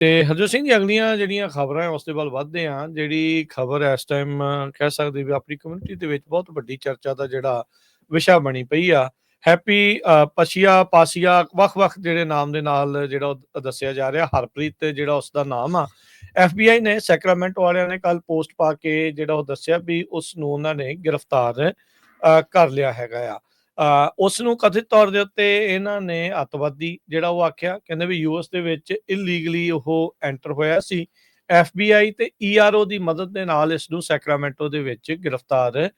ਤੇ ਹਰਜੋਤ ਸਿੰਘ ਜੀ ਅਗਲੀਆਂ ਜਿਹੜੀਆਂ ਖਬਰਾਂ ਉਸ ਦੇ ਵੱਲ ਵੱਧਦੇ ਹਾਂ। ਜਿਹੜੀ ਖਬਰ ਇਸ ਟਾਈਮ ਕਹਿ ਸਕਦੇ ਵੀ ਆਪਣੀ ਕਮਿਊਨਿਟੀ ਦੇ ਵਿੱਚ ਬਹੁਤ ਵੱਡੀ ਚਰਚਾ ਦਾ ਜਿਹੜਾ ਵਿਸ਼ਾ ਬਣੀ ਪਈ ਆ। ਹੈਪੀ ਅ, ਪਸ਼ੀਆ ਪਾਸੀਆ ਵੱਖ-ਵੱਖ ਜਿਹੜੇ ਨਾਮ ਦੇ ਨਾਲ ਜਿਹੜਾ ਉਹ ਦੱਸਿਆ ਜਾ ਰਿਹਾ। ਹਰਪ੍ਰੀਤ ਜਿਹੜਾ ਉਸ ਦਾ ਨਾਮ ਆ। FBI ਨੇ ਸੈਕਰਾਮੈਂਟੋ ਵਾਲਿਆਂ ਨੇ ਕੱਲ ਪੋਸਟ ਪਾ ਕੇ ਜਿਹੜਾ ਉਹ ਦੱਸਿਆ ਵੀ ਉਸ ਨੂੰ ਉਹਨਾਂ ਨੇ ਗ੍ਰਿਫਤਾਰ ਕਰ ਲਿਆ ਹੈਗਾ ਆ। ਉਸ ਨੂੰ ਕਥਿਤ ਤੌਰ ਦੇ ਉੱਤੇ ਇਹਨਾਂ ਨੇ ਅੱਤਵਾਦੀ ਜਿਹੜਾ ਉਹ ਆਖਿਆ, ਕਹਿੰਦੇ ਵੀ ਯੂਐਸ ਦੇ ਵਿੱਚ ਇਲੀਗਲੀ ਉਹ ਐਂਟਰ ਹੋਇਆ ਸੀ। FBI ਤੇ ERO ਦੀ ਮਦਦ ਦੇ ਨਾਲ ਇਸ ਨੂੰ ਸੈਕਰਾਮੈਂਟੋ ਦੇ ਵਿੱਚ ਗ੍ਰਿਫਤਾਰ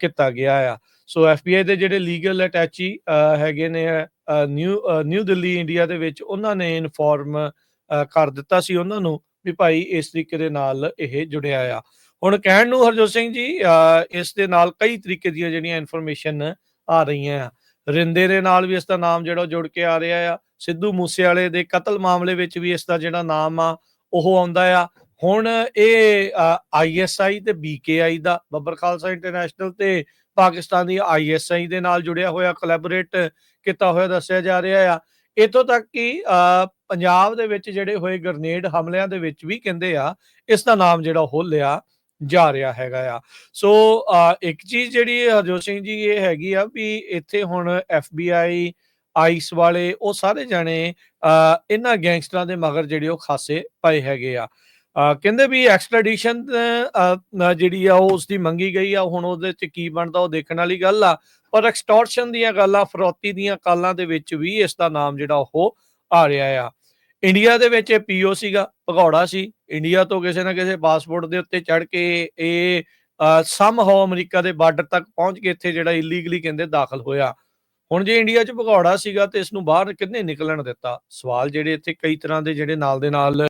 ਕੀਤਾ ਗਿਆ ਆ। ਸੋ FBI ਦੇ ਜਿਹੜੇ ਲੀਗਲ ਅਟੈਚੀ ਹੈਗੇ ਨੇ ਨਿਊ ਨਿਊ ਦਿੱਲੀ, ਇੰਡੀਆ ਦੇ ਵਿੱਚ ਉਹਨਾਂ ਨੇ ਇਨਫੋਰਮ ਕਰ ਦਿੱਤਾ ਸੀ ਉਹਨਾਂ ਨੂੰ ਵੀ ਭਾਈ ਇਸ ਤਰੀਕੇ ਦੇ ਨਾਲ ਇਹ ਜੁੜਿਆ ਆ। ਹੁਣ ਕਹਿਣ ਨੂੰ ਹਰਜੋਤ ਸਿੰਘ ਜੀ ਇਸ ਦੇ ਨਾਲ ਕਈ ਤਰੀਕੇ ਦੀਆਂ ਜਿਹੜੀਆਂ ਇਨਫੋਰਮੇਸ਼ਨ ਆ ਰਹੀਆਂ ਆ। ਰਿੰਦੇ ਦੇ ਨਾਲ ਵੀ ਇਸ ਦਾ ਨਾਮ ਜਿਹੜਾ ਉਹ ਜੁੜ ਕੇ ਆ ਰਿਹਾ ਆ। ਸਿੱਧੂ ਮੂਸੇਵਾਲੇ ਦੇ ਕਤਲ ਮਾਮਲੇ ਵਿੱਚ ਵੀ ਇਸ ਦਾ ਜਿਹੜਾ ਨਾਮ ਆ ਉਹ ਆਉਂਦਾ ਆ। ਹੁਣ ਇਹ ਆਈਐਸਆਈ ਤੇ ਬੀਕੇਆਈ ਦਾ ਬੱਬਰ ਖਾਲਸਾ ਇੰਟਰਨੈਸ਼ਨਲ ਤੇ ਪਾਕਿਸਤਾਨ ਦੀ ਆਈਐਸਆਈ ਦੇ ਨਾਲ ਜੁੜਿਆ ਹੋਇਆ ਕੋਲੈਬੋਰੇਟ ਕੀਤਾ ਹੋਇਆ ਦੱਸਿਆ ਜਾ ਰਿਹਾ ਆ। ਇਤੋਂ ਤੱਕ ਕਿ ਅ, ਪੰਜਾਬ ਦੇ ਵਿੱਚ ਜਿਹੜੇ ਹੋਏ ਗ੍ਰਨੇਡ ਹਮਲਿਆਂ ਦੇ ਵਿੱਚ ਵੀ ਕਹਿੰਦੇ ਆ ਇਸ ਦਾ ਨਾਮ ਜਿਹੜਾ ਉਹ ਲਿਆ। ਜਾ ਰਿਹਾ ਹੈਗਾ ਆ। ਸੋ ਇੱਕ ਚੀਜ਼ ਜਿਹੜੀ ਹਰਜੋਤ ਸਿੰਘ ਜੀ ਇਹ ਹੈਗੀ ਆ ਵੀ ਇੱਥੇ ਹੁਣ ਐਫਬੀਆਈ ਆਈਸ ਵਾਲੇ ਉਹ ਸਾਰੇ ਜਾਣੇ ਇਹਨਾਂ ਗੈਂਗਸਟਰਾਂ ਦੇ ਮਗਰ ਜਿਹੜੇ ਉਹ ਖਾਸੇ ਪਏ ਹੈਗੇ ਆ। ਕਹਿੰਦੇ ਵੀ ਐਕਸਟ੍ਰੈਡੀਸ਼ਨ ਜਿਹੜੀ ਆ ਉਹ ਉਸ ਦੀ ਮੰਗੀ ਗਈ ਆ, ਹੁਣ ਉਹਦੇ ਚ ਕੀ ਬਣਦਾ ਉਹ ਦੇਖਣ ਵਾਲੀ ਗੱਲ ਆ। ਪਰ ਐਕਸਟੋਰਸ਼ਨ ਦੀਆਂ ਗੱਲਾਂ, ਫਰੋਤੀ ਦੀਆਂ ਕਾਲਾਂ ਦੇ ਵਿੱਚ ਵੀ ਇਸ ਦਾ ਨਾਮ ਜਿਹੜਾ ਉਹ ਆ ਰਿਹਾ ਆ। ਇੰਡੀਆ ਦੇ ਵਿੱਚ ਇਹ ਪੀਓ ਸੀਗਾ, ਭਗੌੜਾ ਸੀ। ਇੰਡੀਆ ਤੋਂ ਕਿਸੇ ਨਾ ਕਿਸੇ ਪਾਸਪੋਰਟ ਦੇ ਉੱਤੇ ਚੜ ਕੇ ਇਹ ਸਮ ਹੋ ਅਮਰੀਕਾ ਦੇ ਬਾਰਡਰ ਤੱਕ ਪਹੁੰਚ ਕੇ ਇੱਥੇ ਜਿਹੜਾ ਇਲੀਗਲੀ ਕਹਿੰਦੇ ਦਾਖਲ ਹੋਇਆ। ਹੁਣ ਜੇ ਇੰਡੀਆ 'ਚ ਭਗੌੜਾ ਸੀਗਾ ਤੇ ਇਸ ਨੂੰ ਬਾਹਰ ਕਿੰਨੇ ਨਿਕਲਣ ਦਿੱਤਾ? ਸਵਾਲ ਜਿਹੜੇ ਇੱਥੇ ਕਈ ਤਰ੍ਹਾਂ ਦੇ ਜਿਹੜੇ ਨਾਲ ਦੇ ਨਾਲ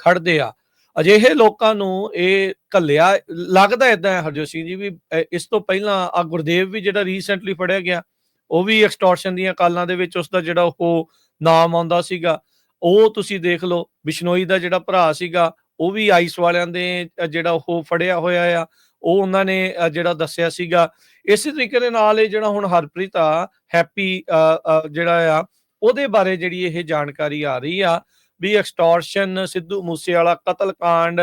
ਖੜਦੇ ਆ। ਅਜਿਹੇ ਲੋਕਾਂ ਨੂੰ ਇਹ ਕੱਲਿਆ ਲੱਗਦਾ ਇਦਾਂ ਹਰਜੋਤ ਸਿੰਘ ਜੀ ਵੀ ਇਸ ਤੋਂ ਪਹਿਲਾਂ ਆ ਗੁਰਦੇਵ ਵੀ ਜਿਹੜਾ ਰੀਸੈਂਟਲੀ ਫੜਿਆ ਗਿਆ, ਉਹ ਵੀ ਐਕਸਟੋਰਸ਼ਨ ਦੀਆਂ ਕਾਲਾਂ ਦੇ ਵਿੱਚ ਉਸ ਦਾ ਜਿਹੜਾ ਉਹ ਨਾਮ ਆਉਂਦਾ ਸੀਗਾ। ਉਹ ਤੁਸੀਂ ਦੇਖ ਲਓ ਬਿਸ਼ਨੋਈ ਦਾ ਜਿਹੜਾ ਭਰਾ ਸੀਗਾ ਉਹ ਵੀ ਆਈਸ ਵਾਲਿਆਂ ਦੇ ਜਿਹੜਾ ਉਹ ਫੜਿਆ ਹੋਇਆ ਆ ਉਹ ਉਹਨਾਂ ਨੇ ਜਿਹੜਾ ਦੱਸਿਆ ਸੀਗਾ। ਇਸੇ ਤਰੀਕੇ ਦੇ ਨਾਲ ਇਹ ਜਿਹੜਾ ਹੁਣ ਹਰਪ੍ਰੀਤ ਆ ਹੈਪੀ ਜਿਹੜਾ ਆ ਉਹਦੇ ਬਾਰੇ ਜਿਹੜੀ ਇਹ ਜਾਣਕਾਰੀ ਆ ਰਹੀ ਆ ਵੀ ਐਕਸਟੋਰਸ਼ਨ ਸਿੱਧੂ ਮੂਸੇਵਾਲਾ ਕਤਲकांड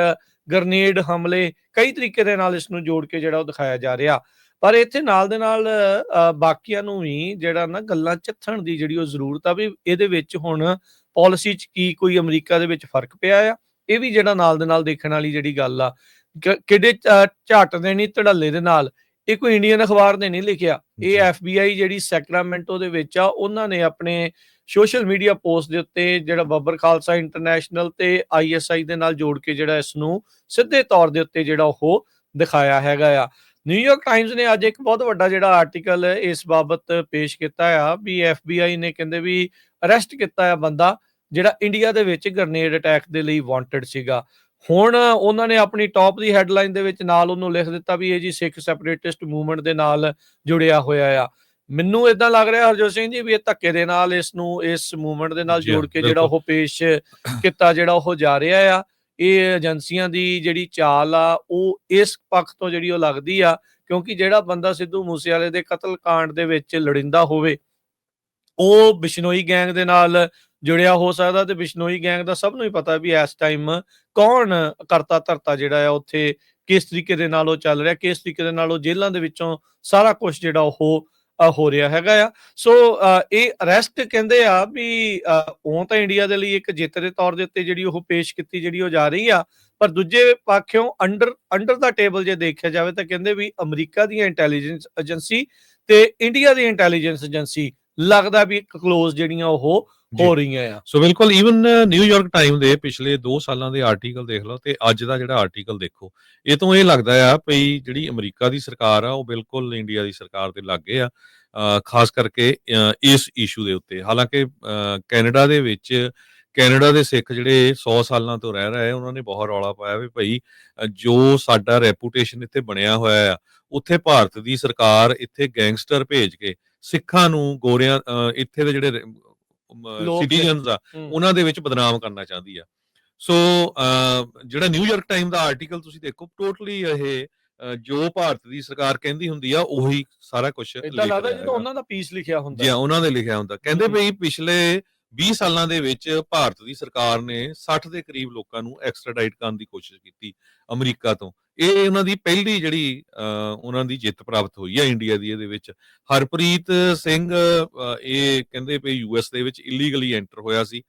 ਗਰਨੇਡ ਹਮਲੇ ਕਈ ਤਰੀਕੇ ਦੇ ਨਾਲ ਇਸ ਨੂੰ ਜੋੜ ਕੇ ਜਿਹੜਾ ਉਹ ਦਿਖਾਇਆ ਜਾ ਰਿਹਾ। ਪਰ ਇੱਥੇ ਨਾਲ ਦੇ ਨਾਲ ਅ, ਬਾਕੀਆਂ ਨੂੰ ਵੀ ਜਿਹੜਾ ਨਾ ਗੱਲਾਂ ਚੱਥਣ ਦੀ ਜਿਹੜੀ ਉਹ ਜ਼ਰੂਰਤ ਆ ਵੀ ਇਹਦੇ ਵਿੱਚ ਹੁਣ ਪਾਲਿਸੀ 'ਚ ਕੀ ਕੋਈ ਅਮਰੀਕਾ ਦੇ ਵਿੱਚ ਫ਼ਰਕ ਪਿਆ ਆ? ਇਹ ਵੀ ਜਿਹੜਾ ਨਾਲ ਦੇ ਨਾਲ ਦੇਖਣ ਵਾਲੀ ਜਿਹੜੀ ਗੱਲ ਆ ਕਿਹੜੇ ਝੱਟ ਦੇ ਨਹੀਂ ਧੜੱਲੇ ਦੇ ਨਾਲ ਇਹ ਕੋਈ ਇੰਡੀਅਨ ਅਖਬਾਰ ਨੇ ਨਹੀਂ ਲਿਖਿਆ। ਇਹ ਐਫਬੀਆਈ ਜਿਹੜੀ ਸੈਕਰਾਮੈਂਟੋ ਦੇ ਵਿੱਚ ਆ ਉਹਨਾਂ ਨੇ ਆਪਣੇ ਸੋਸ਼ਲ ਮੀਡੀਆ ਪੋਸਟ ਦੇ ਉੱਤੇ ਜਿਹੜਾ ਬੱਬਰ ਖਾਲਸਾ ਇੰਟਰਨੈਸ਼ਨਲ ਤੇ ਆਈਐਸਆਈ ਦੇ ਨਾਲ ਜੋੜ ਕੇ ਜਿਹੜਾ ਇਸ ਨੂੰ ਸਿੱਧੇ ਤੌਰ ਦੇ ਉੱਤੇ ਜਿਹੜਾ ਉਹ ਦਿਖਾਇਆ ਹੈਗਾ ਆ। ਨਿਊਯਾਰਕ ਟਾਈਮਜ਼ ਨੇ ਅੱਜ ਇੱਕ ਬਹੁਤ ਵੱਡਾ ਜਿਹੜਾ ਆਰਟੀਕਲ ਇਸ ਬਾਬਤ ਪੇਸ਼ ਕੀਤਾ ਆ ਵੀ ਐਫਬੀਆਈ ਨੇ ਕਹਿੰਦੇ ਵੀ ਅਰੈਸਟ ਕੀਤਾ ਆ ਬੰਦਾ ਜਿਹੜਾ ਇੰਡੀਆ ਦੇ ਵਿੱਚ ਗ੍ਰਨੇਡ ਅਟੈਕ ਦੇ ਲਈ ਵਾਂਟਡ ਸੀਗਾ। ਹੁਣ ਉਹਨਾਂ ਨੇ ਆਪਣੀ ਟੌਪ ਦੀ ਹੈਡਲਾਈਨ ਦੇ ਵਿੱਚ ਨਾਲ ਉਹਨੂੰ ਲਿਖ ਦਿੱਤਾ ਵੀ ਇਹ ਜੀ ਸਿੱਖ ਸੈਪਰੇਟਿਸਟ ਮੂਵਮੈਂਟ ਦੇ ਨਾਲ ਜੁੜਿਆ ਹੋਇਆ ਆ। ਮੈਨੂੰ ਇਦਾਂ ਲੱਗ ਰਿਹਾ ਹਰਜੋਤ ਸਿੰਘ ਜੀ ਵੀ ਇਹ ਧੱਕੇ ਦੇ ਨਾਲ ਇਸ ਨੂੰ ਇਸ ਮੂਵਮੈਂਟ ਦੇ ਨਾਲ ਹਾਂ, ਜੋੜ ਕੇ ਜਿਹੜਾ। ਉਹ ਪੇਸ਼ ਕੀਤਾ ਜਿਹੜਾ ਉਹ ਜਾ ਰਿਹਾ ਆ। ਇਹ ਏਜੰਸੀਆਂ ਦੀ ਜਿਹੜੀ ਚਾਲ ਆ ਉਹ ਇਸ ਪੱਖ ਤੋਂ ਜਿਹੜੀ ਉਹ ਲੱਗਦੀ ਆ ਕਿਉਂਕਿ ਜਿਹੜਾ ਬੰਦਾ ਸਿੱਧੂ ਮੂਸੇਵਾਲੇ ਦੇ ਕਤਲ ਕਾਂਡ ਦੇ ਵਿੱਚ ਲੜਿੰਦਾ ਹੋਵੇ ਉਹ ਬਿਸ਼ਨੋਈ ਗੈਂਗ ਦੇ ਨਾਲ ਜੁੜਿਆ ਹੋ ਸਕਦਾ ਤੇ ਬਿਸ਼ਨੋਈ ਗੈਂਗ ਦਾ ਸਭ ਨੂੰ ਹੀ ਪਤਾ ਵੀ ਇਸ ਟਾਈਮ ਕੌਣ ਕਰਤਾ ਧਰਤਾ ਜਿਹੜਾ ਆ ਉੱਥੇ, ਕਿਸ ਤਰੀਕੇ ਦੇ ਨਾਲ ਉਹ ਚੱਲ ਰਿਹਾ, ਕਿਸ ਤਰੀਕੇ ਦੇ ਨਾਲ ਉਹ ਜੇਲ੍ਹਾਂ ਦੇ ਵਿੱਚੋਂ ਸਾਰਾ ਕੁਝ ਜਿਹੜਾ ਉਹ ਹੋ ਰਿਹਾ ਹੈਗਾ ਆ। ਸੋ ਇਹ ਅਰੈਸਟ ਕਹਿੰਦੇ ਆ ਵੀ ਉਹ ਤਾਂ ਇੰਡੀਆ ਦੇ ਲਈ ਇੱਕ ਜਿੱਤ ਦੇ ਤੌਰ ਦੇ ਉੱਤੇ ਜਿਹੜੀ ਉਹ ਪੇਸ਼ ਕੀਤੀ ਜਿਹੜੀ ਉਹ ਜਾ ਰਹੀ ਆ, ਪਰ ਦੂਜੇ ਪਾਖਿਓਂ ਅੰਡਰ ਅੰਡਰ ਦਾ ਟੇਬਲ ਜੇ ਦੇਖਿਆ ਜਾਵੇ ਤਾਂ ਕਹਿੰਦੇ ਵੀ ਅਮਰੀਕਾ ਦੀਆਂ ਇੰਟੈਲੀਜੈਂਸ ਏਜੰਸੀ ਤੇ ਇੰਡੀਆ ਦੀ ਇੰਟੈਲੀਜੈਂਸ ਏਜੰਸੀ ਲੱਗਦਾ ਵੀ ਇੱਕ ਕਲੋਜ਼ ਜਿਹੜੀਆਂ ਉਹ। ਹੋ ਰਹੀਆਂ ਆ ਸੋ ਬਿਲਕੁਲ ਈਵਨ ਨਿਊਯਾਰਕ ਟਾਈਮ ਦੇ ਪਿਛਲੇ 2 ਸਾਲਾਂ ਦੇ ਆਰਟੀਕਲ ਦੇਖ ਲਓ ਤੇ ਅੱਜ ਦਾ ਜਿਹੜਾ ਆਰਟੀਕਲ ਦੇਖੋ ਇਹ ਤੋਂ ਇਹ ਲੱਗਦਾ ਆ ਭਈ ਜਿਹੜੀ ਅਮਰੀਕਾ ਦੀ ਸਰਕਾਰ ਆ ਉਹ ਬਿਲਕੁਲ ਇੰਡੀਆ ਦੀ ਸਰਕਾਰ ਦੇ ਲਾਗੇ ਆ ਖਾਸ ਕਰਕੇ ਇਸ ਇਸ਼ੂ ਦੇ ਉੱਤੇ ਹਾਲਾਂਕਿ ਕੈਨੇਡਾ ਦੇ ਵਿੱਚ ਕੈਨੇਡਾ ਦੇ ਸਿੱਖ ਜਿਹੜੇ 100 ਸਾਲਾਂ ਤੋਂ ਰਹਿ ਰਹੇ ਉਹਨਾਂ ਨੇ ਬਹੁਤ ਰੌਲਾ ਪਾਇਆ ਵੀ ਭਈ ਜੋ ਸਾਡਾ ਰੈਪੂਟੇਸ਼ਨ ਇੱਥੇ ਬਣਿਆ ਹੋਇਆ ਆ ਉੱਥੇ ਭਾਰਤ ਦੀ ਸਰਕਾਰ ਇੱਥੇ ਗੈਂਗਸਟਰ ਭੇਜ ਕੇ ਸਿੱਖਾਂ ਨੂੰ ਗੋਰਿਆਂ ਇੱਥੇ ਦੇ ਜਿਹੜੇ। ਸਿਟੀਜ਼ਨਸ ਆ। ਉਹਨਾਂ ਦੇ ਵਿੱਚ ਬਦਨਾਮ ਕਰਨਾ ਚਾਹੁੰਦੀ ਆ ਸੋ ਜਿਹੜਾ ਨਿਊਯਾਰਕ ਟਾਈਮ ਦਾ ਆਰਟੀਕਲ ਤੁਸੀਂ ਦੇਖੋ ਟੋਟਲੀ ਇਹ ਜੋ ਭਾਰਤ ਦੀ ਸਰਕਾਰ ਕਹਿੰਦੀ ਹੁੰਦੀ ਆ ਉਹੀ ਸਾਰਾ ਕੁਝ ਇਦਾਂ ਲੱਗਦਾ ਜਦੋਂ ਉਹਨਾਂ ਦਾ ਪੀਸ ਲਿਖਿਆ ਹੁੰਦਾ ਜੀ ਉਹਨਾਂ ਨੇ ਲਿਖਿਆ ਹੁੰਦਾ ਕਹਿੰਦੇ। ਵੀ ਪਿਛਲੇ 20 ਸਾਲਾਂ ਦੇ ਵਿੱਚ ਭਾਰਤ ਦੀ ਸਰਕਾਰ ਨੇ 60 ਦੇ ਕਰੀਬ ਲੋਕਾਂ ਨੂੰ ਐਕਸਟ੍ਰਾਡਾਈਟ ਕਰਨ ਦੀ ਕੋਸ਼ਿਸ਼ ਕੀਤੀ ਅਮਰੀਕਾ ਤੋਂ ਇਹ ਉਹਨਾਂ ਦੀ ਪਹਿਲੀ ਜਿਹੜੀ ਉਹਨਾਂ ਦੀ ਜਿੱਤ ਪ੍ਰਾਪਤ ਹੋਈ ਹੈ ਇੰਡੀਆ ਦੀ ਇਹਦੇ ਵਿੱਚ। ਹਰਪ੍ਰੀਤ ਸਿੰਘ ਇਹ ਕਹਿੰਦੇ ਪਏ ਯੂਐਸ ਦੇ ਵਿੱਚ ਇਲੀਗਲੀ ਐਂਟਰ ਹੋਇਆ ਸੀ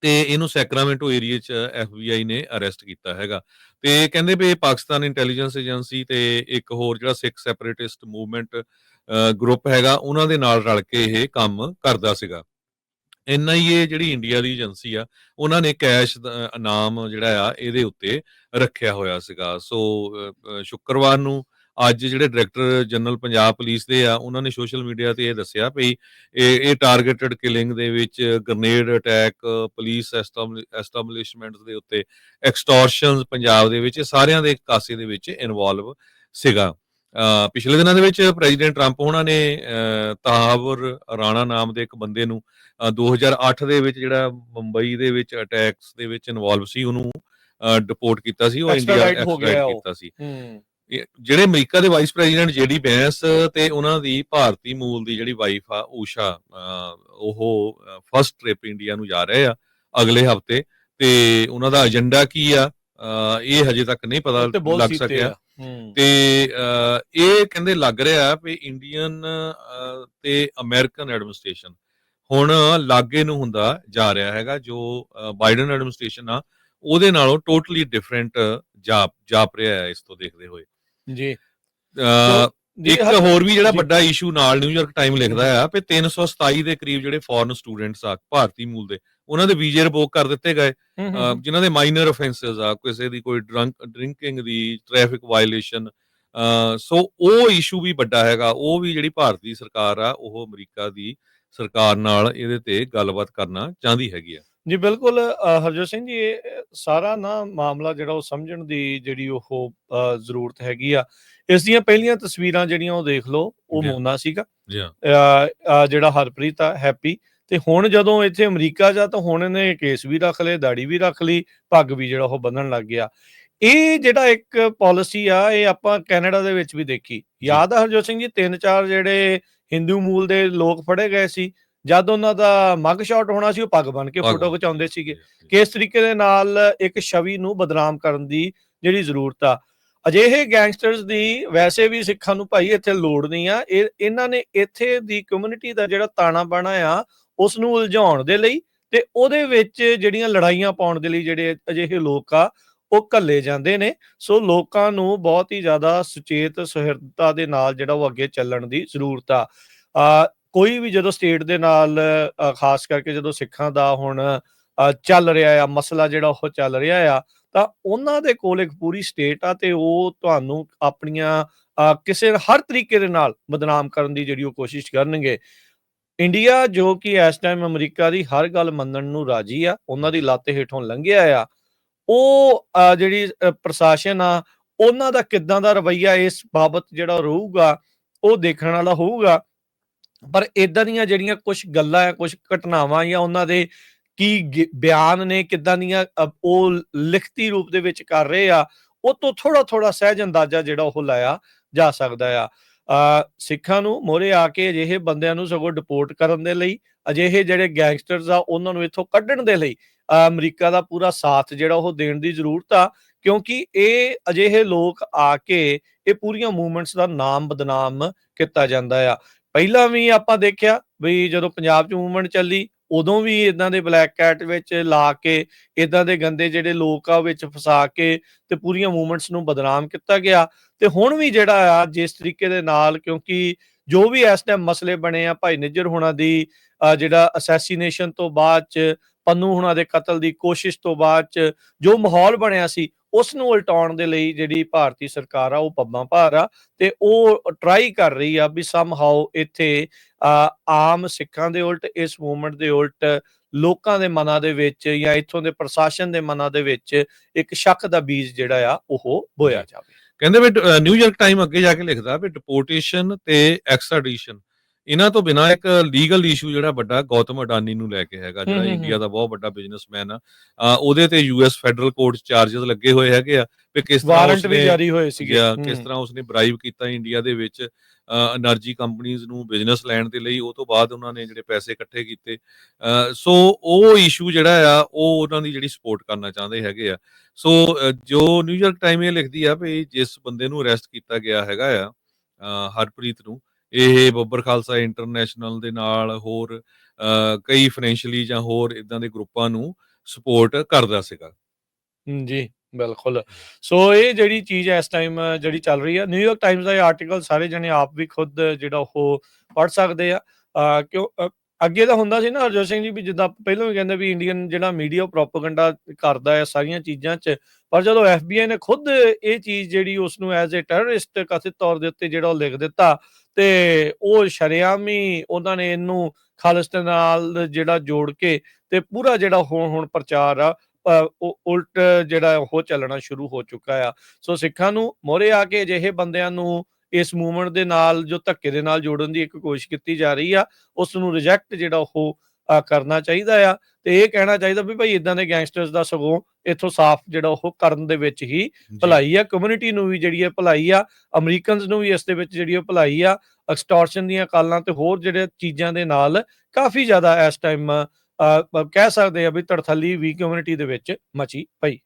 ਤੇ ਇਹਨੂੰ ਸੈਕਰਾਮੈਂਟੋ ਏਰੀਆ 'ਚ ਐਫਬੀਆਈ ਨੇ ਅਰੈਸਟ ਕੀਤਾ ਹੈਗਾ। ਤੇ ਕਹਿੰਦੇ ਵੀ ਪਾਕਿਸਤਾਨ ਇੰਟੈਲੀਜੈਂਸ ਏਜੰਸੀ ਤੇ ਇੱਕ ਹੋਰ ਜਿਹੜਾ ਸਿੱਖ ਸੈਪਰੇਟਿਸਟ ਮੂਵਮੈਂਟ ਗਰੁੱਪ ਹੈਗਾ, ਉਹਨਾਂ ਦੇ ਨਾਲ ਰਲ ਕੇ ਇਹ ਕੰਮ ਕਰਦਾ ਸੀਗਾ। ਐਨਆਈਏ ਜਿਹੜੀ ਇੰਡੀਆ ਦੀ ਏਜੰਸੀ ਆ, ਉਹਨਾਂ ਨੇ ਕੈਸ਼ ਦਾ ਇਨਾਮ ਜਿਹੜਾ ਆ, ਇਹਦੇ ਉੱਤੇ ਰੱਖਿਆ ਹੋਇਆ ਸੀਗਾ। ਸੋ ਸ਼ੁੱਕਰਵਾਰ ਨੂੰ ਅੱਜ ਜਿਹੜੇ ਡਾਇਰੈਕਟਰ ਜਨਰਲ ਪੰਜਾਬ ਪੁਲਿਸ ਦੇ ਆ, ਉਹਨਾਂ ਨੇ ਸੋਸ਼ਲ ਮੀਡੀਆ ਤੇ ਇਹ ਦੱਸਿਆ ਵੀ ਇਹ ਇਹ ਟਾਰਗੇਟਡ ਕਿਲਿੰਗ ਦੇ ਵਿੱਚ ਗ੍ਰਨੇਡ ਅਟੈਕ ਪੁਲਿਸ ਐਸਟੈਬਲਿਸ਼ਮੈਂਟਸ ਦੇ ਉੱਤੇ ਐਕਸਟੋਰਸ਼ਨਸ ਪੰਜਾਬ ਦੇ ਵਿੱਚ, ਇਹ ਸਾਰਿਆਂ ਦੇ ਕਾਸੇ ਦੇ ਵਿੱਚ ਇਨਵੋਲਵ ਸੀਗਾ। ਪਿਛਲੇ ਦਿਨਾਂ ਦੇ ਵਿੱਚ ਪ੍ਰੈਜ਼ੀਡੈਂਟ ਟਰੰਪ ਉਹਨਾਂ ਨੇ ਤਾਹਵਰ ਰਾਣਾ ਨਾਮ ਦੇ ਇੱਕ ਬੰਦੇ ਨੂੰ ਅ, 2008 ਦੇ ਵਿੱਚ ਜਿਹੜਾ ਮੁੰਬਈ ਦੇ ਵਿੱਚ ਅਟੈਕਸ ਦੇ ਵਿੱਚ ਇਨਵੋਲਵ ਸੀ ਉਹਨੂੰ ਡਿਪੋਰਟ ਕੀਤਾ ਸੀ ਉਹ ਇੰਡੀਆ ਉਹ। ਕੀਤਾ ਸੀ। ਜਿਹੜੇ ਅਮਰੀਕਾ ਦੇ ਵਾਈਸ ਪ੍ਰੈਜ਼ੀਡੈਂਟ ਜੇਡੀ ਬੈਂਸ ਤੇ ਉਹਨਾਂ ਦੀ ਭਾਰਤੀ ਮੂਲ ਦੀ ਜਿਹੜੀ ਵਾਈਫ ਆ ਊਸ਼ਾ ਉਹ ਫਰਸਟ ਟ੍ਰਿਪ ਇੰਡੀਆ ਨੂੰ ਜਾ ਰਹੇ ਆ ਅਗਲੇ ਹਫ਼ਤੇ ਤੇ ਉਹਨਾਂ ਦਾ ਏਜੰਡਾ ਕੀ ਆ? ਇਹ ਹਜੇ ਤੱਕ ਨਹੀਂ ਪਤਾ ਲੱਗ ਸਕਿਆ। ਤੇ ਇਹ ਕਹਿੰਦੇ ਲੱਗ ਰਿਹਾ ਵੀ ਇੰਡੀਅਨ ਤੇ ਅਮਰੀਕਨ ਐਡਮਿਨਿਸਟ੍ਰੇਸ਼ਨ ਹੁਣ ਲਾਗੇ ਨੂੰ ਹੁੰਦਾ ਜਾ ਰਿਹਾ ਹੈਗਾ ਜੋ ਬਾਈਡਨ ਐਡਮਿਨਿਸਟ੍ਰੇਸ਼ਨ ਆ ਉਹਦੇ ਨਾਲੋਂ ਟੋਟਲੀ ਡਿਫਰੈਂਟ ਜਾਪ ਜਾਪ ਰਿਹਾ ਹੈ ਇਸ ਤੋਂ ਦੇਖਦੇ ਹੋਏ। ਜੀ। ਇੱਕ ਹਰ- ਵੀ ਜਿਹੜਾ। ਵੱਡਾ ਇਸ਼ੂ ਨਾਲ ਨਿਊਯਾਰਕ ਟਾਈਮ ਲਿਖਦਾ ਆ ਕਿ 327 ਦੇ ਕਰੀਬ ਜਿਹੜੇ ਫੋਰਨ ਸਟੂਡੈਂਟਸ ਆ ਭਾਰਤੀ ਮੂਲ ਦੇ ਉਹਨਾਂ ਦੇ ਵੀਜ਼ੇ ਰਿਵੋਕ ਕਰ ਦਿੱਤੇ ਗਏ। ਜਿਨ੍ਹਾਂ ਦੇ ਮਾਈਨਰ ਅਫੈਂਸਸ ਆ ਕਿਸੇ ਦੀ ਕੋਈ ਡਰੰਕ ਡਰਿੰਕਿੰਗ ਦੀ ਟ੍ਰੈਫਿਕ ਵਾਇਲੇਸ਼ਨ ਸੋ ਉਹ ਇਸ਼ੂ ਵੀ ਵੱਡਾ ਹੈਗਾ। ਉਹ ਵੀ ਜਿਹੜੀ ਭਾਰਤੀ ਸਰਕਾਰ ਆ ਉਹ ਅਮਰੀਕਾ ਦੀ ਸਰਕਾਰ ਨਾਲ ਇਹਦੇ ਤੇ ਗੱਲਬਾਤ ਕਰਨਾ ਚਾਹੁੰਦੀ ਹੈਗੀ ਆ। ਜੀ ਬਿਲਕੁਲ ਹਰਜੋਤ ਸਿੰਘ ਜੀ ਇਹ ਸਾਰਾ ਨਾ ਮਾਮਲਾ ਜਿਹੜਾ ਉਹ ਸਮਝਣ ਦੀ ਜਿਹੜੀ ਉਹ ਜ਼ਰੂਰਤ ਹੈਗੀ ਆ। ਇਸ ਦੀਆਂ ਪਹਿਲੀਆਂ ਤਸਵੀਰਾਂ ਜਿਹੜੀਆਂ ਉਹ ਦੇਖ ਲਓ ਉਹ। ਮੋਨਾ ਸੀਗਾ। ਜੀ ਜਿਹੜਾ ਹਰਪ੍ਰੀਤ ਆ ਹੈਪੀ ਤੇ ਹੁਣ ਜਦੋਂ ਇੱਥੇ ਅਮਰੀਕਾ ਜਾ ਤਾਂ ਹੁਣ ਇਹਨੇ ਕੇਸ ਵੀ ਰੱਖ ਲਏ ਦਾੜੀ ਵੀ ਰੱਖ ਲਈ ਪੱਗ ਵੀ ਜਿਹੜਾ ਉਹ ਬੰਨਣ ਲੱਗ ਗਿਆ। ਇਹ ਜਿਹੜਾ ਇੱਕ ਪਾਲਿਸੀ ਆ ਇਹ ਆਪਾਂ ਕੈਨੇਡਾ ਦੇ ਵਿੱਚ ਵੀ ਦੇਖੀ। ਯਾਦ ਆ ਹਰਜੋਤ ਸਿੰਘ ਜੀ ਤਿੰਨ ਚਾਰ ਜਿਹੜੇ ਹਿੰਦੂ ਮੂਲ ਦੇ ਲੋਕ ਫੜੇ ਗਏ ਸੀ ਜਦ ਉਹਨਾਂ ਦਾ ਮੱਗ ਸ਼ਾਟ ਹੋਣਾ ਸੀ ਉਹ ਪੱਗ ਬੰਨ ਕੇ ਫੋਟੋ ਖਿਚਾਉਂਦੇ ਸੀਗੇ। ਕਿਸ ਤਰੀਕੇ ਦੇ ਨਾਲ ਇੱਕ ਛਵੀ ਨੂੰ ਬਦਨਾਮ ਕਰਨ ਦੀ ਜਿਹੜੀ ਜ਼ਰੂਰਤ ਆ। ਅਜਿਹੇ ਗੈਂਗਸਟਰਸ ਦੀ ਵੈਸੇ ਵੀ ਸਿੱਖਾਂ ਨੂੰ ਭਾਈ ਇੱਥੇ ਲੋੜ ਨਹੀਂ ਆ। ਇਹ ਇਹਨਾਂ ਨੇ ਇੱਥੇ ਦੀ ਕਮਿਊਨਿਟੀ ਦਾ ਜਿਹੜਾ ਤਾਣਾ ਬਾਣਾ ਆ ਉਸ ਨੂੰ ਉਲਝਾਉਣ ਦੇ ਲਈ ਤੇ ਉਹਦੇ ਵਿੱਚ ਜਿਹੜੀਆਂ ਲੜਾਈਆਂ ਪਾਉਣ ਦੇ ਲਈ ਜਿਹੜੇ ਅਜਿਹੇ ਲੋਕ ਆ ਉਹ ਘੱਲੇ ਜਾਂਦੇ ਨੇ। ਸੋ ਲੋਕਾਂ ਨੂੰ ਬਹੁਤ ਹੀ ਜ਼ਿਆਦਾ ਸੁਚੇਤ ਸੁਹਿਰਦਤਾ ਦੇ ਨਾਲ ਜਿਹੜਾ ਉਹ ਅੱਗੇ ਚੱਲਣ ਦੀ ਜ਼ਰੂਰਤ ਆ। ਕੋਈ ਵੀ ਜਦੋਂ ਸਟੇਟ ਦੇ ਨਾਲ ਖਾਸ ਕਰਕੇ ਜਦੋਂ ਸਿੱਖਾਂ ਦਾ ਹੁਣ ਚੱਲ ਰਿਹਾ ਆ, ਮਸਲਾ ਜਿਹੜਾ ਉਹ ਚੱਲ ਰਿਹਾ ਆ, ਤਾਂ ਉਹਨਾਂ ਦੇ ਕੋਲ ਇੱਕ ਪੂਰੀ ਸਟੇਟ ਆ ਤੇ ਉਹ ਤੁਹਾਨੂੰ ਆਪਣੀਆਂ ਕਿਸੇ ਹਰ ਤਰੀਕੇ ਦੇ ਨਾਲ ਬਦਨਾਮ ਕਰਨ ਦੀ ਜਿਹੜੀ ਉਹ ਕੋਸ਼ਿਸ਼ ਕਰਨਗੇ। ਇੰਡੀਆ ਜੋ ਕਿ ਇਸ ਟਾਈਮ ਅਮਰੀਕਾ ਦੀ ਹਰ ਗੱਲ ਮੰਨਣ ਨੂੰ ਰਾਜੀ ਆ, ਉਹਨਾਂ ਦੀ ਲੱਤ ਹੇਠੋਂ ਲੰਘਿਆ ਆ। ਉਹ ਜਿਹੜੀ ਪ੍ਰਸ਼ਾਸਨ ਆ, ਉਹਨਾਂ ਦਾ ਕਿੱਦਾਂ ਦਾ ਰਵੱਈਆ ਇਸ ਬਾਬਤ ਜਿਹੜਾ ਰਹੂਗਾ, ਉਹ ਦੇਖਣ ਵਾਲਾ ਹੋਊਗਾ। ਪਰ ਇਦਾਂ ਦੀਆਂ ਜਿਹੜੀਆਂ ਕੁਝ ਗੱਲਾਂ ਆ ਕੁਝ ਘਟਨਾਵਾਂ ਜਾਂ ਉਹਨਾਂ ਦੇ ਕੀ ਬਿਆਨ ਨੇ ਕਿੱਦਾਂ ਦੀਆਂ ਉਹ ਲਿਖਤੀ ਰੂਪ ਦੇ ਵਿੱਚ ਕਰ ਰਹੇ ਆ, ਉਹ ਤੋਂ ਥੋੜਾ ਥੋੜਾ ਸਹਿਜ ਅੰਦਾਜ਼ਾ ਜਿਹੜਾ ਉਹ ਲਾਇਆ ਜਾ ਸਕਦਾ ਆ। ਸਿੱਖਾਂ ਨੂੰ ਮੋਰੇ ਆ ਕੇ ਅਜਿਹੇ ਬੰਦਿਆਂ ਨੂੰ ਸਗੋਂ ਡਿਪੋਰਟ ਕਰਨ ਦੇ ਲਈ, ਅਜਿਹੇ ਜਿਹੜੇ ਗੈਂਗਸਟਰਸ ਆ, ਉਹਨਾਂ ਨੂੰ ਇੱਥੋਂ ਕੱਢਣ ਦੇ ਲਈ ਅਮਰੀਕਾ ਦਾ ਪੂਰਾ ਸਾਥ ਜਿਹੜਾ ਉਹ ਦੇਣ ਦੀ ਜ਼ਰੂਰਤ ਆ ਕਿਉਂਕਿ ਇਹ ਅਜਿਹੇ ਲੋਕ ਆ ਕੇ ਇਹ ਪੂਰੀਆਂ ਮੂਵਮੈਂਟਸ ਦਾ ਨਾਮ ਬਦਨਾਮ ਕੀਤਾ ਜਾਂਦਾ ਆ। ਪਹਿਲਾਂ ਵੀ ਆਪਾਂ ਦੇਖਿਆ ਵੀ ਜਦੋਂ ਪੰਜਾਬ 'ਚ ਮੂਵਮੈਂਟ ਚੱਲੀ ਉਦੋਂ ਵੀ ਇਦਾਂ ਦੇ ਬਲੈਕ ਕੈਟ ਵਿੱਚ ਲਾ ਕੇ ਇਦਾਂ ਦੇ ਗੰਦੇ ਜਿਹੜੇ ਲੋਕ ਆ ਵਿੱਚ ਫਸਾ ਕੇ ਤੇ ਪੂਰੀਆਂ ਮੂਵਮੈਂਟਸ ਨੂੰ ਬਦਨਾਮ ਕੀਤਾ ਗਿਆ। ਤੇ ਹੁਣ ਵੀ ਜਿਹੜਾ ਆ ਜਿਸ ਤਰੀਕੇ ਦੇ ਨਾਲ ਕਿਉਂਕਿ ਜੋ ਵੀ ਇਸ ਟਾਈਮ ਮਸਲੇ ਬਣੇ ਆ ਭਾਈ ਨਿੱਜਰ ਹੋਣਾ ਦੀ ਅ, ਜਿਹੜਾ ਅਸੈਸੀਨੇਸ਼ਨ ਤੋਂ ਬਾਅਦ ਚ ਪੰਨੂ ਹੋਣਾ ਦੇ ਕਤਲ ਦੀ ਕੋਸ਼ਿਸ਼ ਤੋਂ ਬਾਅਦ ਚ ਜੋ ਮਾਹੌਲ ਬਣਿਆ ਸੀ ਉਸ ਨੂੰ ਉਲਟਾਉਣ ਦੇ ਲਈ ਜਿਹੜੀ ਭਾਰਤੀ ਸਰਕਾਰ ਆ ਉਹ ਪੱਬਾਂ ਭਾਰ ਆ ਤੇ ਉਹ ਟਰਾਈ ਕਰ ਰਹੀ ਆ ਵੀ ਸਮ ਹਾਊ ਇੱਥੇ ਆਮ ਸਿੱਖਾਂ ਦੇ ਉਲਟ ਇਸ ਮੂਵਮੈਂਟ ਦੇ ਉਲਟ ਲੋਕਾਂ ਦੇ ਮਨਾਂ ਦੇ ਵਿੱਚ ਜਾਂ ਇੱਥੋਂ ਦੇ ਪ੍ਰਸ਼ਾਸਨ ਦੇ ਮਨਾਂ ਦੇ ਵਿੱਚ ਇੱਕ ਸ਼ੱਕ ਦਾ ਬੀਜ ਜਿਹੜਾ ਆ ਉਹ ਬੋਇਆ ਜਾਵੇ। ਕਹਿੰਦੇ ਵੀ ਨਿਊਯਾਰਕ ਟਾਈਮ ਅੱਗੇ ਜਾ ਕੇ ਲਿਖਦਾ ਵੀ ਡਿਪੋਰਟੇਸ਼ਨ ਤੇ ਐਕਸਟ੍ਰਾਡੀਸ਼ਨ ਇਹਨਾਂ ਤੋਂ ਬਿਨਾ ਇੱਕ ਲੀਗਲ ਇਸ਼ੂ ਜਿਹੜਾ ਵੱਡਾ ਗੌਤਮ ਅਡਾਨੀ ਨੂੰ ਲੈ ਕੇ ਹੈਗਾ ਜਿਹੜਾ ਇੰਡੀਆ ਦਾ ਬਹੁਤ ਵੱਡਾ ਬਿਜ਼ਨਸਮੈਨ ਆ ਉਹਦੇ ਤੇ ਯੂਐਸ ਫੈਡਰਲ ਕੋਰਟ ਚਾਰजेस ਲੱਗੇ ਹੋਏ ਹੈਗੇ ਆ ਕਿ ਕਿਸ ਤਰ੍ਹਾਂ ਵਾਰੰਟ ਵੀ ਜਾਰੀ ਹੋਏ ਸੀਗੇ। ਕਿਸ ਤਰ੍ਹਾਂ ਉਸਨੇ ਬ੍ਰਾਈਬ ਕੀਤਾ ਇੰਡੀਆ ਦੇ ਵਿੱਚ એનર્ਜੀ ਕੰਪਨੀਆਂ ਨੂੰ ਬਿਜ਼ਨਸ ਲੈਣ ਦੇ ਲਈ ਉਹ ਤੋਂ ਬਾਅਦ ਉਹਨਾਂ ਨੇ ਜਿਹੜੇ ਪੈਸੇ ਇਕੱਠੇ ਕੀਤੇ। ਸੋ ਉਹ ਇਸ਼ੂ ਜਿਹੜਾ ਆ ਉਹ ਉਹਨਾਂ ਦੀ ਜਿਹੜੀ ਸਪੋਰਟ ਕਰਨਾ ਚਾਹੁੰਦੇ ਹੈਗੇ ਆ। ਸੋ ਜੋ ਨਿਊਯਾਰਕ ਟਾਈਮ ਇਹ ਲਿਖਦੀ ਆ ਵੀ ਜਿਸ ਬੰਦੇ ਨੂੰ ਅਰੈਸਟ ਕੀਤਾ ਗਿਆ ਹੈਗਾ ਆ ਹਰਪ੍ਰੀਤ ਨੂੰ ਇਹ ਬੱਬਰ ਖਾਲਸਾ ਇੰਟਰਨੈਸ਼ਨਲ ਦੇ ਨਾਲ ਹੋਰ ਕਈ ਫਾਈਨੈਂਸ਼ੀਅਲੀ ਜਾਂ ਹੋਰ ਇਦਾਂ ਦੇ ਗਰੁੱਪਾਂ ਨੂੰ ਸਪੋਰਟ ਕਰਦਾ ਸੀਗਾ। ਜੀ ਬਿਲਕੁਲ। ਸੋ ਇਹ ਜਿਹੜੀ ਚੀਜ਼ ਇਸ ਟਾਈਮ ਜਿਹੜੀ ਚੱਲ ਰਹੀ ਹੈ ਨਿਊਯਾਰਕ ਟਾਈਮਜ਼ ਦਾ ਇਹ ਆਰਟੀਕਲ ਸਾਰੇ ਜਣੇ ਆਪ ਵੀ ਖੁਦ ਜਿਹੜਾ ਉਹ ਪੜ੍ਹ ਸਕਦੇ ਆ। ਕਿਉਂ ਅੱਗੇ ਤਾਂ ਹੁੰਦਾ ਸੀ ਨਾ ਹਰਜੋਤ ਸਿੰਘ ਜੀ ਵੀ ਜਿੱਦਾਂ ਪਹਿਲਾਂ ਵੀ ਕਹਿੰਦੇ ਵੀ ਇੰਡੀਅਨ ਜਿਹੜਾ ਮੀਡੀਆ ਪ੍ਰੋਪਗੈਂਡਾ ਕਰਦਾ ਹੈ ਸਾਰੀਆਂ ਚੀਜ਼ਾਂ 'ਚ ਪਰ ਜਦੋਂ ਐਫਬੀਆਈ ਨੇ ਖੁਦ ਇਹ ਚੀਜ਼ ਜਿਹੜੀ ਉਸ ਨੂੰ ਐਜ਼ ਅ ਟੈਰਰਿਸਟ ਕਥਿਤ ਤੌਰ ਦੇ ਉੱਤੇ ਜਿਹੜਾ ਉਹ ਲਿਖ ਦਿੱਤਾ ਤੇ ਉਹ ਸ਼ਰੇਆਮ ਉਹਨਾਂ ਨੇ ਇਹਨੂੰ ਖਾਲਿਸਤਾਨ ਨਾਲ ਜਿਹੜਾ ਜੋੜ ਕੇ ਤੇ ਪੂਰਾ ਜਿਹੜਾ ਹੁਣ ਹੁਣ ਪ੍ਰਚਾਰ ਆ ਉਲਟ ਜਿਹੜਾ ਉਹ ਚੱਲਣਾ ਸ਼ੁਰੂ ਹੋ ਚੁੱਕਾ ਆ। ਸੋ ਸਿੱਖਾਂ ਨੂੰ ਮੋਰੇ ਆ ਕੇ ਅਜਿਹੇ ਬੰਦਿਆਂ ਨੂੰ ਇਸ ਮੂਵਮੈਂਟ ਦੇ ਨਾਲ, ਜੋ ਧੱਕੇ ਦੇ ਨਾਲ ਜੋੜਨ ਦੀ ਇੱਕ ਕੋਸ਼ਿਸ਼ ਕੀਤੀ ਜਾ ਰਹੀ ਆ, ਉਸ ਨੂੰ ਰਿਜੈਕਟ ਜਿਹੜਾ ਉਹ ਕਰਨਾ ਚਾਹੀਦਾ ਆ। ਤੇ ਇਹ ਕਹਿਣਾ ਚਾਹੀਦਾ ਵੀ ਭਾਈ ਇਦਾਂ ਦੇ ਗੈਂਗਸਟਰਸ ਦਾ ਸਗੋਂ ਇੱਥੋਂ ਸਾਫ਼ ਜਿਹੜਾ ਉਹ ਕਰਨ ਦੇ ਵਿੱਚ ਹੀ। ਭਲਾਈ ਆ ਕਮਿਊਨਿਟੀ ਨੂੰ ਵੀ ਜਿਹੜੀ ਹੈ ਭਲਾਈ ਆ ਅਮਰੀਕਨਸ ਨੂੰ ਵੀ ਇਸ ਦੇ ਵਿੱਚ ਜਿਹੜੀ ਉਹ ਭਲਾਈ ਆ ਐਕਸਟੋਰਸ਼ਨ ਦੀਆਂ ਕਾਲਾਂ ਤੇ ਹੋਰ ਜਿਹੜੇ ਚੀਜ਼ਾਂ ਦੇ ਨਾਲ ਕਾਫੀ ਜ਼ਿਆਦਾ ਇਸ ਟਾਈਮ ਕਹਿ ਸਕਦੇ ਆ ਵੀ ਤੜਥੱਲੀ ਵੀ ਕਮਿਊਨਿਟੀ ਦੇ ਵਿੱਚ ਮਚੀ ਪਈ ਹੈ